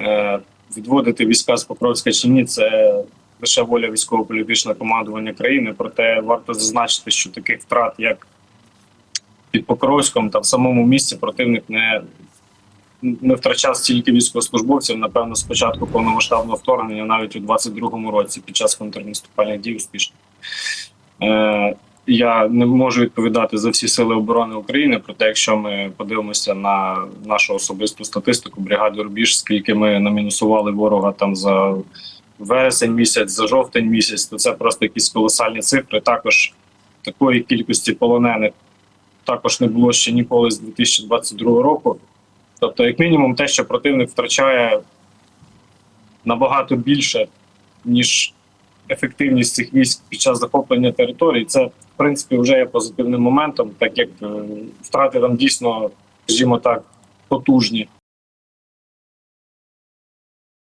Е, Відводити війська з Покровська чи ні, це лише воля військово-політичного командування країни. Проте варто зазначити, що таких втрат, як під Покровськом та в самому місті, противник не, не втрачав стільки військовослужбовців, напевно, з початку повномасштабного вторгнення, навіть у 22-му році, під час контрнаступальних дій успішно. Я не можу відповідати за всі сили оборони України. Проте, якщо ми подивимося на нашу особисту статистику бригади Рубіж, скільки ми намінусували ворога там за вересень місяць, за жовтень місяць, то це просто якісь колосальні цифри. Також такої кількості полонених також не було ще ніколи з 2022 року. Тобто, як мінімум, те, що противник втрачає набагато більше, ніж ефективність цих військ під час захоплення територій, це в принципі вже є позитивним моментом, так як е, втрати там дійсно, скажімо так, потужні.